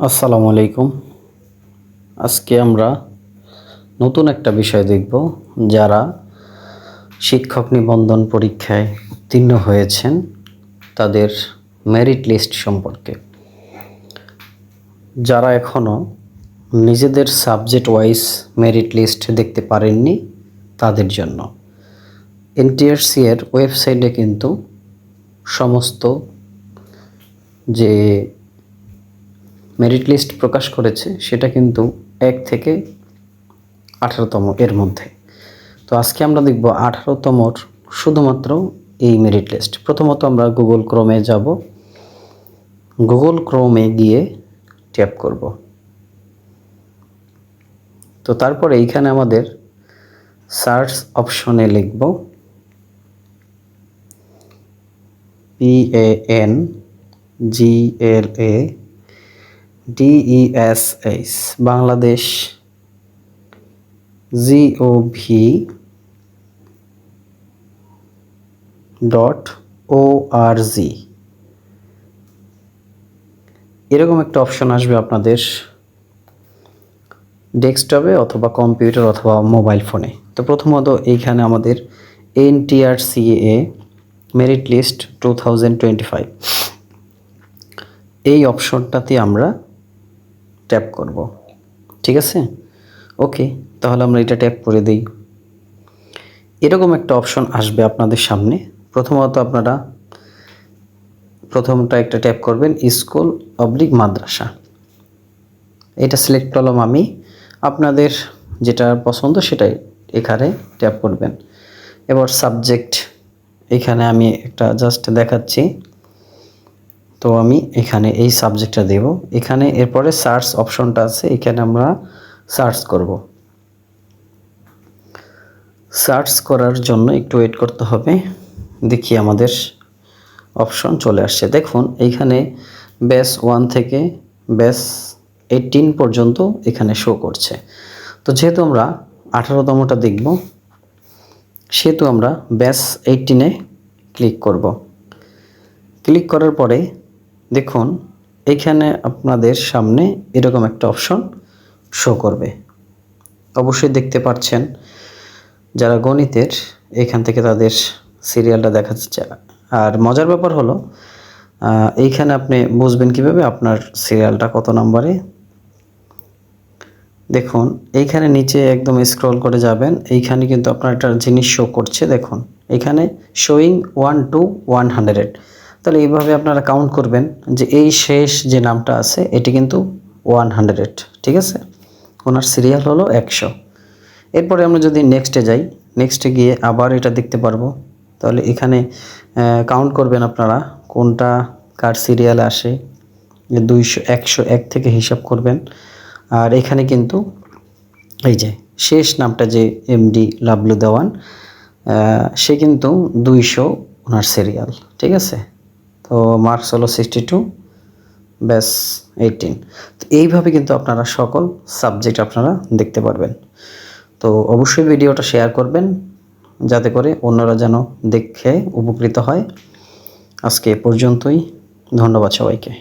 আসসালামু আলাইকুম। আজকে আমরা নতুন একটা বিষয় দেখব, যারা শিক্ষক নিবন্ধন পরীক্ষায় উত্তীর্ণ হয়েছেন, তাদের মেরিট লিস্ট সম্পর্কে। যারা এখনও নিজেদের সাবজেক্ট ওয়াইজ মেরিট লিস্ট দেখতে পারেননি, তাদের জন্য। এনটিআরসি এর ওয়েবসাইটে কিন্তু সমস্ত যে মেরিট লিস্ট প্রকাশ করেছে, সেটা কিন্তু এক থেকে আঠারোতম এর মধ্যে। তো আজকে আমরা দেখব আঠারোতমর শুধুমাত্র এই মেরিট লিস্ট প্রথমত আমরা গুগল ক্রোমে যাব। গুগল ক্রোমে গিয়ে ট্যাপ করব। তো তারপরে এইখানে আমাদের সার্চ অপশনে লিখব। P A N G L A DESS Bangladesh GOV dot O R G এরকম একটা অপশন আসবে আপনাদের ডেস্কটপে অথবা কম্পিউটার অথবা মোবাইল ফোনে তো প্রথমত এইখানে আমাদের NTRCA merit list two thousand twenty five এই অপশনটাতে আমরা ট্যাপ করব। ঠিক আছে? ওকে তাহলে আমরা এটা ট্যাপ করে দিই। এরকম একটা অপশন আসবে আপনাদের সামনে। প্রথমত আপনারা প্রথমটা একটা ট্যাপ করবেন স্কুল অবলিক মাদ্রাসা। এটা সিলেক্ট করলাম আমি। আপনাদের যেটা পছন্দ সেটাই এখানে ট্যাপ করবেন। এবার সাবজেক্ট এখানে আমি একটা জাস্ট দেখাচ্ছি। তো আমি এখানে এই সাবজেক্টটা দেব। এখানে এরপরে সার্চ অপশনটা আছে, এখানে আমরা সার্চ করব। সার্চ করার জন্য একটু ওয়েট করতে হবে। দেখি আমাদের অপশন চলে আসছে। দেখুন, এইখানে ব্যাস ওয়ান থেকে ব্যাস এইটিন পর্যন্ত এখানে শো করছে। তো যেহেতু আমরা আঠারোতমটা দেখব, সেহেতু আমরা ব্যাস এইটিনে ক্লিক করব। ক্লিক করার পরে দেখুন, এখানে আপনাদের সামনে এরকম একটা অপশন শো করবে। অবশ্যই দেখতে পাচ্ছেন, যারা গণিতের, এখান থেকে তাদের সিরিয়ালটা দেখা যাচ্ছে আর মজার ব্যাপার হলো এইখানে আপনি বুঝবেন কীভাবে আপনার সিরিয়ালটা কত নম্বরে। দেখুন, এইখানে নিচে একদম স্ক্রল করে যাবেন, এইখানে কিন্তু আপনার একটা জিনিস শো করছে, দেখুন। এখানে showing one two one hundred তাহলে এইভাবে আপনারা কাউন্ট করবেন যে এই শেষ যে নামটা আছে, এটি কিন্তু ওয়ান হান্ড্রেড ঠিক আছে? ওনার সিরিয়াল হলো একশো। এরপরে আমরা যদি নেক্সটে যাই নেক্সটে গিয়ে আবার এটা দেখতে পারব। তাহলে এখানে কাউন্ট করবেন আপনারা কোনটা, কার সিরিয়ালে আসে, দুইশো, একশো এক থেকে হিসাব করবেন। আর এখানে কিন্তু এই যে শেষ নামটা যে এমডি লাবলু দেওয়ান সে কিন্তু দুইশো ওনার সিরিয়াল ঠিক আছে? তো মার্কস হলো সিক্সটি টু ব্যাস এইটিন তো এইভাবে কিন্তু আপনারা সকল সাবজেক্ট আপনারা দেখতে পারবেন। তো অবশ্যই ভিডিওটা শেয়ার করবেন, যাতে করে অন্যরা যেন দেখে উপকৃত হয়। আজকে এ পর্যন্তই, ধন্যবাদ সবাইকে।